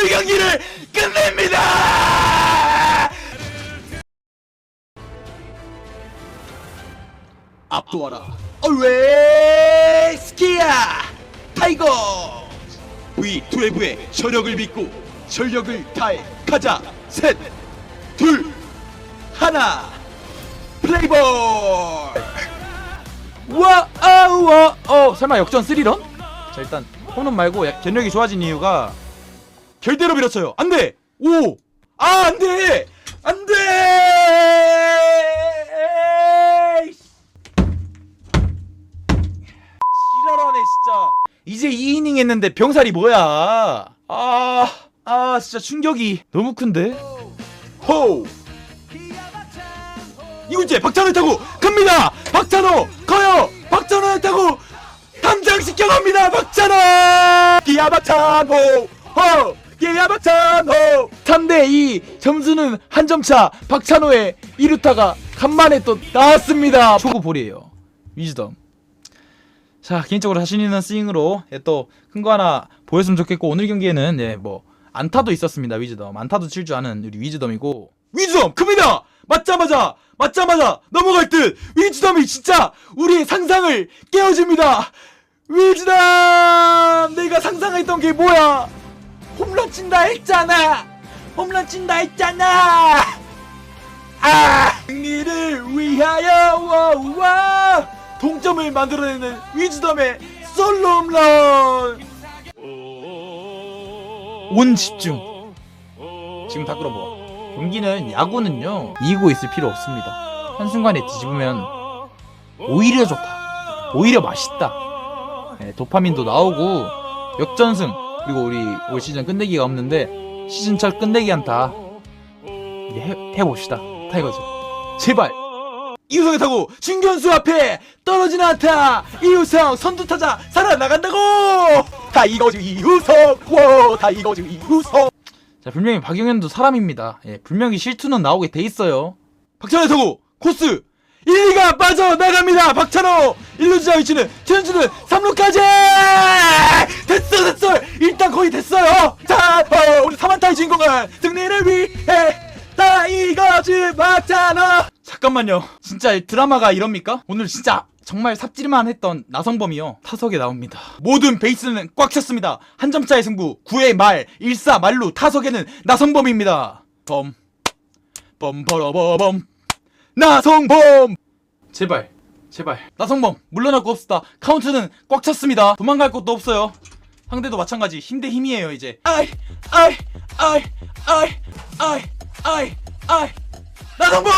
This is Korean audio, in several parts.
오늘 경기를 끝냅니다. 압도하라. always 스키야 타이거. V12의 저력을 믿고 전력을 다해 가자. 셋, 둘, 하나. 플레이볼. 우와 아우 와어 설마 역전 3런? 자 일단 홈런 말고 야- 전력이 좋아진 이유가 결대로 밀었어요. 안 돼. 오. 아, 안 돼. 안 돼. 지랄하네 진짜 이제 2이닝 했는데 병살이 뭐야 아, 아 진짜 충격이 너무 큰데 호. 이군제 박찬호 타고 갑니다. 박찬호 커요. 박찬호 타고 당장 시켜 갑니다. 박찬호. 기아 박찬호. 호. 기아 박찬호. 3대2 점수는 한 점차 박찬호의 2루타가 간만에 또 나왔습니다 초구 볼이에요 위즈덤 자 개인적으로 자신 있는 스윙으로 예, 또큰 거 하나 보였으면 좋겠고 오늘 경기에는 예, 뭐 안타도 있었습니다 위즈덤 안타도 칠 줄 아는 우리 위즈덤이고 위즈덤 큽니다. 맞자마자 맞자마자 넘어갈 듯 위즈덤이 진짜 우리의 상상을 깨워줍니다. 위즈덤 내가 상상했던 게 뭐야? 홈런 친다 했잖아. 홈런 친다 했잖아. 아! 승리를 위하여 와와 동점을 만들어내는 위즈덤의 솔로 홈런. 온 집중. 지금 다 끌어모아 경기는 야구는요 이기고 있을 필요 없습니다. 한순간에 뒤집으면 오히려 좋다. 오히려 맛있다. 예, 도파민도 나오고 역전승 그리고 우리 올 시즌 끝내기가 없는데 시즌 첫 끝내기 한타. 이제 해, 해봅시다 타이거즈. 제발. 이우성이 타고 중견수 앞에 떨어지는 안타. 이우성 선두타자 살아나간다고! 다 이거지 이우성. 와다 이거지 이우성. 자 분명히 박용현도 사람입니다. 예, 분명히 실투는 나오게 돼 있어요. 박찬호 타고 코스 1, 2가 빠져나갑니다 박찬호 1루 주자 위치는 최현주는 3루까지 됐어 됐어 일단 거의 됐어요 자 어, 우리 3안타의 주인공은 승리를 위해 다 이거지 박찬호 잠깐만요. 진짜 이 드라마가 이럽니까? 오늘 진짜 정말 삽질만 했던 나성범이요. 타석에 나옵니다. 모든 베이스는 꽉 찼습니다. 한 점차의 승부. 9회 말, 1사 말루 타석에는 나성범입니다. 범. 범버러버범. 나성범! 제발. 제발. 나성범, 물러날 거 없다. 카운트는 꽉 찼습니다. 도망갈 곳도 없어요. 상대도 마찬가지. 힘 대 힘이에요, 이제. 아이 아이 아이 아이 아이 아이 아이 나성범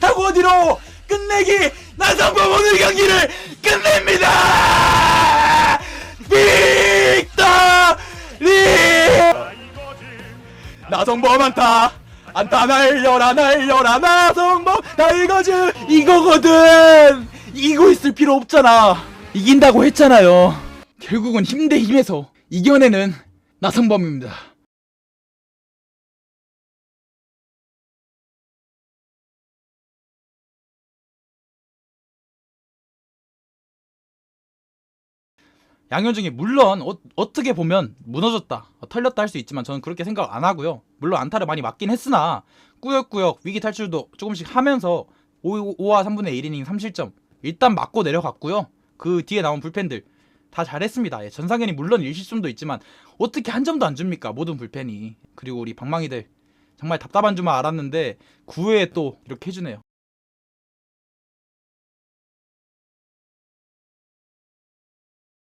타고 어디로 끝내기 나성범 오늘 경기를 끝냅니다 빅터 리 나성범 안타 안타 날려라 날려라 나성범 다 이거지 이거거든. 이기고 있을 필요 없잖아. 이긴다고 했잖아요. 결국은 힘 대 힘에서 이겨내는 나성범입니다. 양현종이 물론 어, 어떻게 보면 무너졌다 어, 털렸다 할 수 있지만 저는 그렇게 생각 안 하고요. 물론 안타를 많이 맞긴 했으나 꾸역꾸역 위기 탈출도 조금씩 하면서 5, 5와 3분의 1이닝 3실점 일단 맞고 내려갔고요. 그 뒤에 나온 불펜들 다 잘했습니다. 예, 전상현이 물론 1실점도 있지만 어떻게 한 점도 안 줍니까 모든 불펜이. 그리고 우리 방망이들 정말 답답한 줄만 알았는데 9회에 또 이렇게 해주네요